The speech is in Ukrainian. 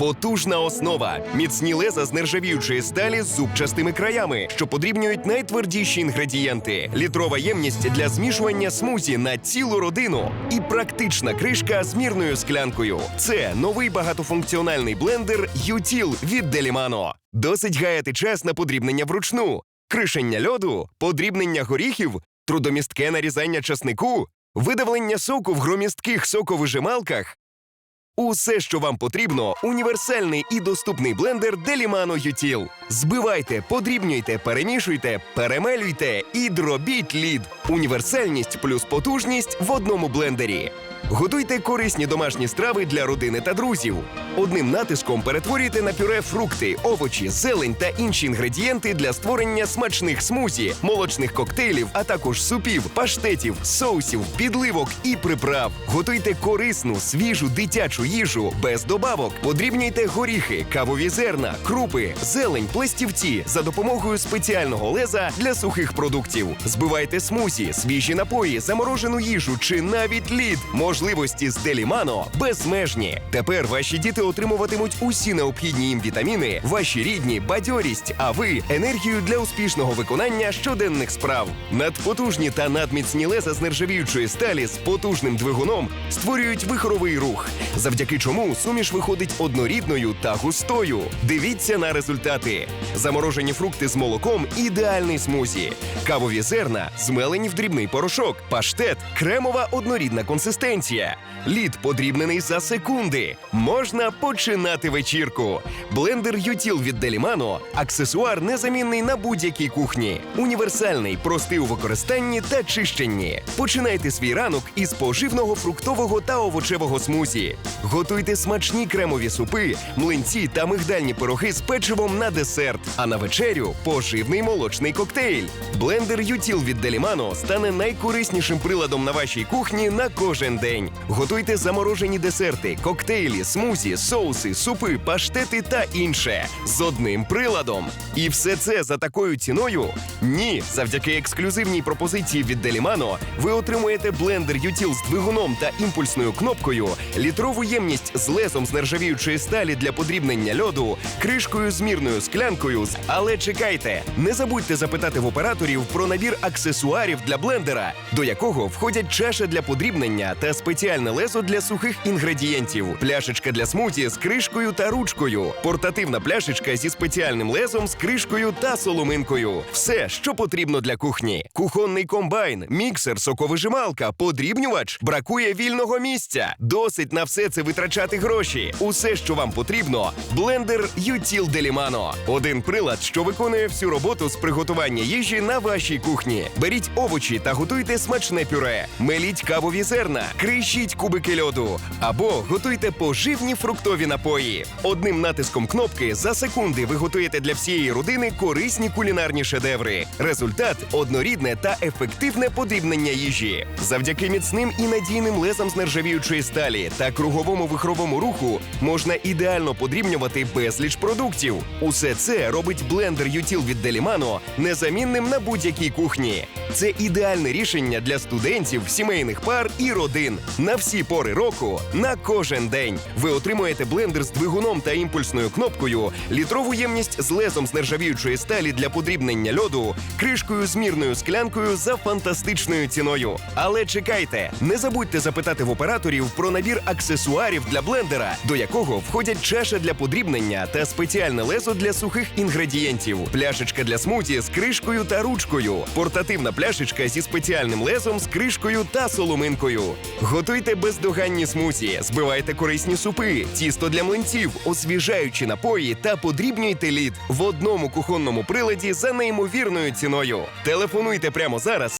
Потужна основа, міцні леза з нержавіючої сталі з зубчастими краями, що подрібнюють найтвердіші інгредієнти, літрова ємність для змішування смузі на цілу родину і практична кришка з мірною склянкою. Це новий багатофункціональний блендер Ютіл від Делімано. Досить гаяти час на подрібнення вручну, кришення льоду, подрібнення горіхів, трудомістке нарізання часнику, видавлення соку в громістких соковижималках. Усе, що вам потрібно, універсальний і доступний блендер Delimano Util. Збивайте, подрібнюйте, перемішуйте, перемелюйте і дробіть лід. Універсальність плюс потужність в одному блендері. Готуйте корисні домашні страви для родини та друзів. Одним натиском перетворюйте на пюре фрукти, овочі, зелень та інші інгредієнти для створення смачних смузі, молочних коктейлів, а також супів, паштетів, соусів, підливок і приправ. Готуйте корисну, свіжу дитячу їжу без добавок. Подрібнюйте горіхи, кавові зерна, крупи, зелень, пластівці за допомогою спеціального леза для сухих продуктів. Збивайте смузі, свіжі напої, заморожену їжу чи навіть лід. Можливості з Делімано безмежні. Тепер ваші діти отримуватимуть усі необхідні їм вітаміни, ваші рідні, бадьорість, а ви енергію для успішного виконання щоденних справ. Надпотужні та надміцні леза з нержавіючої сталі з потужним двигуном створюють вихоровий рух, завдяки чому суміш виходить однорідною та густою. Дивіться на результати: заморожені фрукти з молоком ідеальний смузі, кавові зерна змелені в дрібний порошок, паштет, кремова однорідна консистенція. Лід подрібнений за секунди. Можна починати вечірку. Блендер Ютіл від Делімано аксесуар незамінний на будь-якій кухні. Універсальний, простий у використанні та чищенні. Починайте свій ранок із поживного фруктового та овочевого смузі. Готуйте смачні кремові супи, млинці та мигдальні пироги з печивом на десерт. А на вечерю поживний молочний коктейль. Блендер Ютіл від Делімано стане найкориснішим приладом на вашій кухні на кожен день. Готуйте заморожені десерти, коктейлі, смузі, соуси, супи, паштети та інше з одним приладом. І все це за такою ціною? Ні, завдяки ексклюзивній пропозиції від Делімано ви отримуєте блендер Ютіл з двигуном та імпульсною кнопкою, літрову ємність з лезом з нержавіючої сталі для подрібнення льоду, кришкою з мірною склянкою. Але чекайте, не забудьте запитати в операторів про набір аксесуарів для блендера, до якого входять чаша для подрібнення та спеціальне лезо для сухих інгредієнтів, пляшечка для смуті з кришкою та ручкою, портативна пляшечка зі спеціальним лезом з кришкою та соломинкою. Все, що потрібно для кухні: кухонний комбайн, міксер, соковижималка, подрібнювач. Бракує вільного місця. Досить на все це витрачати гроші. Усе, що вам потрібно, блендер Ютіл Делімано. Один прилад, що виконує всю роботу з приготування їжі на вашій кухні. Беріть овочі та готуйте смачне пюре. Меліть кавові зерна, кришіть кубики льоду або готуйте поживні фруктові напої. Одним натиском кнопки за секунди ви готуєте для всієї родини корисні кулінарні шедеври. Результат однорідне та ефективне подрібнення їжі. Завдяки міцним і надійним лезам з нержавіючої сталі та круговому вихровому руху можна ідеально подрібнювати безліч продуктів. Усе це робить блендер Ютіл від Делімано незамінним на будь-якій кухні. Це ідеальне рішення для студентів, сімейних пар і родин на всі пори року, на кожен день. Ви отримуєте блендер з двигуном та імпульсною кнопкою, літрову ємність з лезом з нержавіючої сталі для подрібнення льоду, кришкою з мірною склянкою за фантастичною ціною. Але чекайте, не забудьте запитати в операторів про набір аксесуарів для блендера, до якого входять чаша для подрібнення та спеціальне лезо для сухих інгредієнтів, пляшечка для смуті з кришкою та ручкою, портативна пляшечка зі спеціальним лезом з кришкою та соломинкою. Готуйте бездоганні смузі, збивайте корисні супи, тісто для млинців, освіжаючі напої та подрібнюйте лід в одному кухонному приладі за неймовірною ціною. Телефонуйте прямо зараз